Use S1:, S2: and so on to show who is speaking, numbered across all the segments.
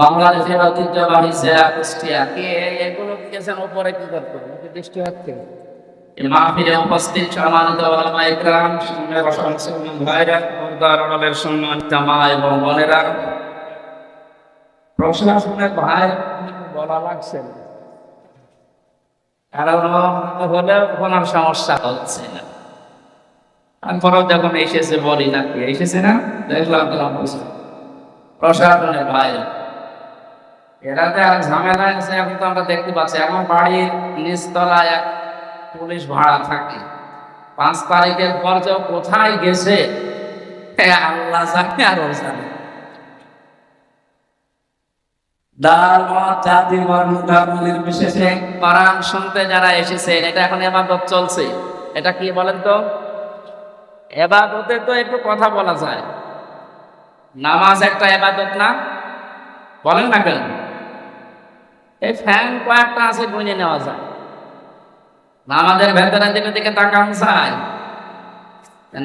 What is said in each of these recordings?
S1: বাংলাদেশের ঐতিহ্যবাহী সেরা কুষ্টিয়া। কে এগুলো গেছেন ওপরে কি করতে দৃষ্টি হচ্ছে এই মাহফিলে উপস্থিত সম্মানিত ওলামা ইকরাম সুন্নের অসংখ্য ভাইরা পর্দার আড়ালের সম্মানিত মা এবং বোনেরা। প্রশাসনের ভাই বলা লাগছে কারণ হলে সমস্যা হচ্ছে না। তারপরেও যখন এসেছে বলি নাকি এসেছে না? দেখলাম প্রশাসনের বাইরে যে আর ঝামেলা আছে, এখন তো আমরা দেখতে পাচ্ছি আমার বাড়ির নিচতলায় এক পুলিশ ভাড়া থাকে। পাঁচ তারিখের পর যে কোথায় গেছে আল্লাহ জানে আর জানে। শুনতে যারা এটা এখন চলছে। এটা কি বলেন তো? এবাদতে তো একটু কথা বলা যায়। নামাজ একটা এবাদত না? বলেন না কেন? এই ফ্যান কয়েকটা আছে গুনে নেওয়া যায়। নামাজের ভেতরে দিকে দিকে তাকান যায়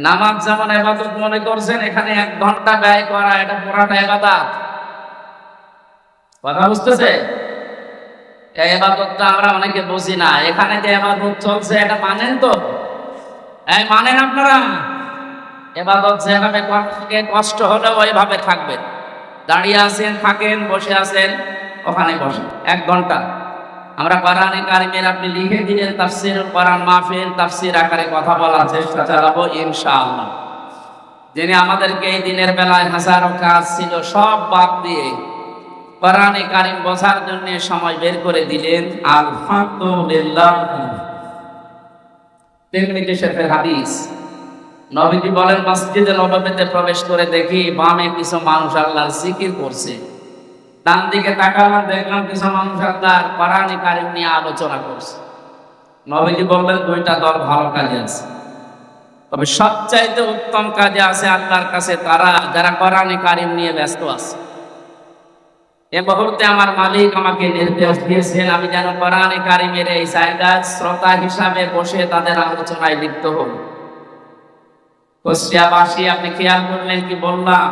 S1: নামাজ যেমন এবাদত মনে করছেন, এখানে এক ঘণ্টা ব্যয় করা, এটা পুরাটা এবাদত। কথা বুঝতেছে? এই এবাদতটা আমরা অনেকে বুঝি না। এখানে যে এবাদত চলছে, এটা মানেন তো? এই মানেন আপনারা? এবাদত যেভাবে কষ্ট হলেও ওইভাবে থাকবেন। দাঁড়িয়ে আছেন, থাকেন, বসে আছেন। ওখানে বসেন এক ঘণ্টা। আমরা কোরআনে কারিমের আপনি লিখে দিলেন তাফসির, কোরআন মাহফিল, তাফসির আকারে কথা বলার চেষ্টা চালাবো ইনশাআল্লাহ। যিনি আমাদেরকে এই দিনের বেলায় হাজারো কাজ ছিল, সব বাদ দিয়ে কোরআনে কারিম বোঝার জন্য সময় বের করে দিলেন। আলহামদুলিল্লাহ। নবীজি বলেন, মসজিদে নববীতে প্রবেশ করে দেখি বামে কিছু মানুষ আল্লাহর জিকির করছে। ডান দিকে তাকালাম দেখলাম কিছু মানুষ আল্লাহর কোরআনে কারিম নিয়ে আলোচনা করছে। নবীজি বললেন, দুইটা দল ভালো কাজে আছে। তবে সবচাইতে উত্তম কাজে আছে আল্লাহর কাছে তারা যারা কোরআনে কারিম নিয়ে ব্যস্ত আছে। এ মুহূর্তে আমার মালিক আমাকে নির্দেশ দিয়েছেন, আমি যেন কোরআনে কারিমের এই জায়গায় শ্রোতা হিসাবে বসে তাদের আলোচনায় লিপ্ত হব কুষ্টিয়াবাসী আপনি খেয়াল করলেন কি বললাম?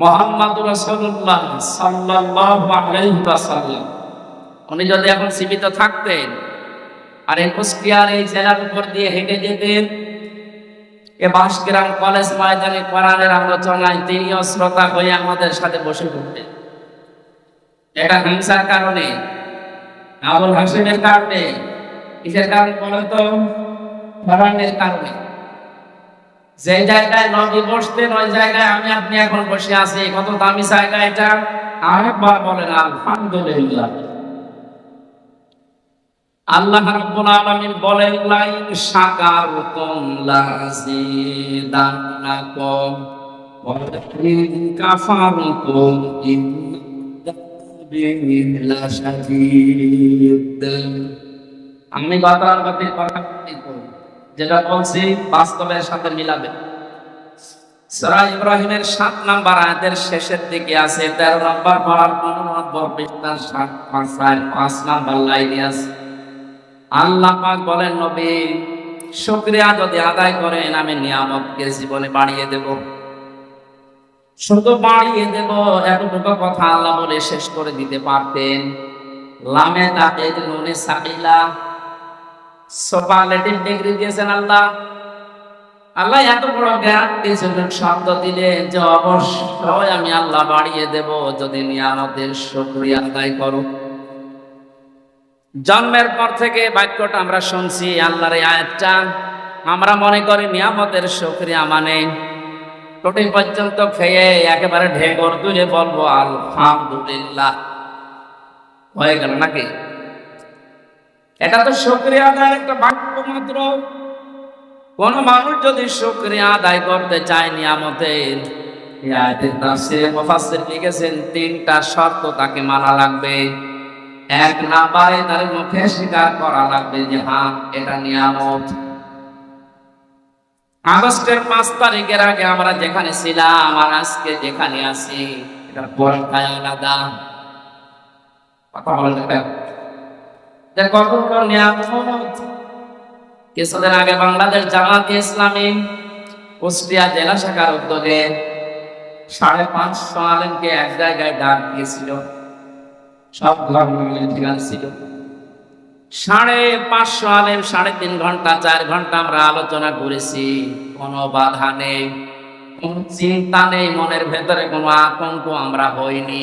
S1: মোহাম্মদ রসুল্লাহ উনি যদি এখন জীবিত থাকতেন আর এই এই জেলার উপর দিয়ে হেঁটে যেতেন, এ বাসগ্রাম কলেজ ময়দানে কোরআনের আলোচনায় তিনিও শ্রোতা হয়ে আমাদের সাথে বসে পড়তেন। এটা হিংসার কারণে, আবুল হাসিমের কারণে, কিসের কারণে বলেন তো কারণে। যে জায়গায় নবী বসতেন, ওই জায়গায় আমি আপনি এখন বসে আছি। কত দামি জায়গা এটা? আরেকবার বলেন, আলহামদুলিল্লাহ। আল্লাহ রাব্বুল আলামিন বলেন, লাইন শাকারতুম লাযিদান্নাকুম ওয়া লাইন কাফারতুম ইন্নাযাবি লাশাদীদ. আমি গতানুগতিক কথা যেটা বলছি বাস্তবের সাথে মিলাবে। ইব্রাহিমের সাত নাম্বার আয়াতের শেষের দিকে আছে, তেরো সাত পাঁচ পাঁচ নাম্বার লাইনে আছে। আল্লাহ পাক বলেন, নবী, শুকরিয়া যদি আদায় করেন, আমি নিয়ামতকে জীবনে বাড়িয়ে দেব। শুধু বাড়িয়ে দেব, এতটুকু কথা আল্লাহ বলে শেষ করে দিতে পারতেন। লামে তাকে নুনে ডিগ্রি আল্লাহ। আল্লাহ শব্দ দিলেন যে আমি আল্লাহ বাড়িয়ে যদি জন্মের পর থেকে বাক্যটা আমরা শুনছি, আল্লাহর আয়াতটা। আমরা মনে করি নিয়ামতের শুকরিয়া মানে প্রোটিন পর্যন্ত খেয়ে একেবারে ঢেকর তুলে বলব, আলহামদুলিল্লাহ। হয়ে গেল নাকি? এটা তো শুক্রিয়া আদায়ের একটা বাক্য মাত্র। কোন মানুষ যদি শুক্রিয়া আদায় করতে চায় নিয়ামতের তিনটা শর্ত তাকে মানা লাগবে। এক তার মুখে স্বীকার করা লাগবে যে হ্যাঁ এটা নিয়ামত। আগস্টের পাঁচ তারিখের আগে আমরা যেখানে ছিলাম আর আজকে যেখানে আছি, এটা আলাদা। কথা বলতে নিয়ামত কিছুদিন আগে বাংলাদেশ জামাত ইসলামী কুষ্টিয়া জেলা শাখার উদ্যোগে সাড়ে পাঁচশো আলেমকে এক জায়গায় ডাক দিয়েছিল। সব ঠিকানা ছিল। সাড়ে পাঁচশো আলেম সাড়ে তিন ঘণ্টা, চার ঘণ্টা আমরা আলোচনা করেছি। কোনো বাধা নেই, কোন চিন্তা নেই, মনের ভেতরে কোনো আতঙ্ক আমরা হইনি।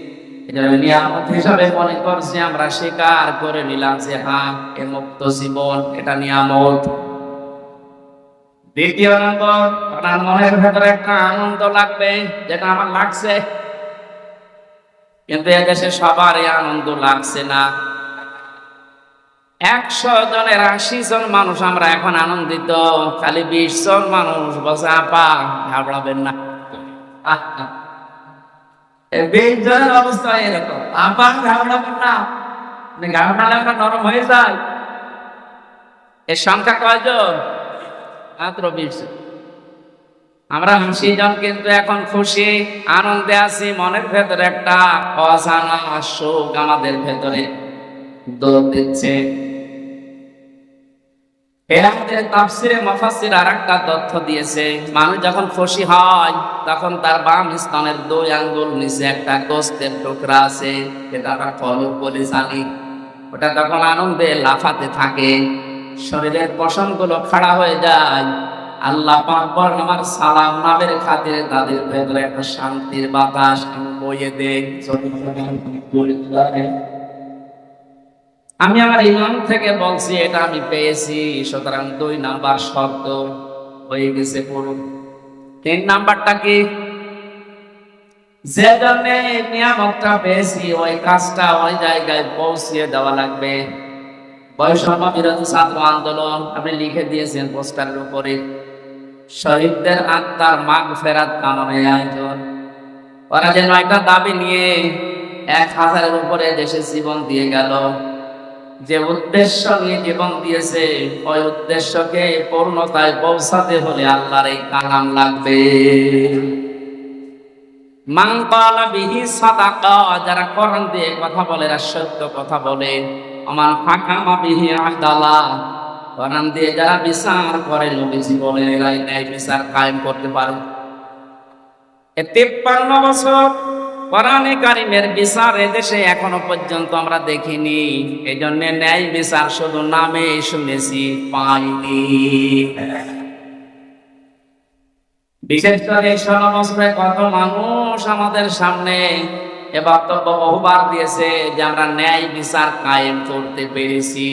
S1: নিয়ামত হিসাবে মনে করছি আমরা স্বীকার করে নিলাম যে হ্যাঁ এ মুক্ত জীবন এটা নিয়ামত। দ্বিতীয় নম্বর আপনার মনের ভেতরে একটা আনন্দ লাগবে যেটা আমার লাগছে। কিন্তু এদেশে সবার আনন্দ লাগছে না। একশো জনের আশি জন মানুষ আমরা এখন আনন্দিত খালি বিশ জন মানুষ বসে আপা ঘাবড়াবেন না। আহ, অবস্থা আমরা নরম হয়ে কয়জন? মাত্র বিশ। আমরা আশি জন কিন্তু এখন খুশি, আনন্দে আছি, মনের ভেতরে একটা অজানা সুখ আমাদের ভেতরে দৌড় দিচ্ছে। এর আমাদের তাফসিরে মুফাসসির আরেকটা তথ্য দিয়েছে, মানুষ যখন খুশি হয়, তখন তার বাম স্তনের দুই আঙ্গুল নিচে একটা গোস্তের টুকরা আছে জানি। ওটা তখন আনন্দে লাফাতে থাকে। শরীরের পশমগুলো খাড়া হয়ে যায়। আল্লাহ পাকবর আমার সালাম নামের খাতিরে তাদের ভেতরে একটা শান্তির বাতাস বইয়ে দেয় আমি আমার ইমাম থেকে বলছি, এটা আমি পেয়েছি, সুতরাং দুই নাম্বার শব্দ হয়ে গেছে পুরো তিন নাম্বারটা কি? যে জন্য নিয়ামতটা পেয়েছি, ওই কাজটা ওই জায়গায় পৌঁছিয়ে দেওয়া লাগবে। বৈষম্য বিরোধী ছাত্র আন্দোলন, আপনি লিখে দিয়েছেন পোস্টারের উপরে, শহীদদের আত্মার মাগ ফেরাত কামনে আয়োজন। ওরা যে নয়টা দাবি নিয়ে এক হাজারের উপরে দেশে জীবন দিয়ে গেল। যে উদ্দেশ্য নিয়ে জীবন দিয়েছে, ওই উদ্দেশ্যকে পূর্ণতায় পৌঁছাতে হলে আল্লাহর এই কালাম লাগবে। যারা কথা বলে সত্য কথা বলে আমার ফাঁকা যারা কায়েম করতে তিপ্পান্ন বছর কোরআনে কারিমের বিচার এদেশে এখনও পর্যন্ত আমরা দেখিনি। এই জন্য ন্যায় বিচার শুধু নামে শুনেছি, পাইনি। বিশেষ করে বছরে কত মানুষ আমাদের সামনে এ বক্তব্য বহুবার দিয়েছে যে আমরা ন্যায় বিচার কায়েম করতে পেরেছি।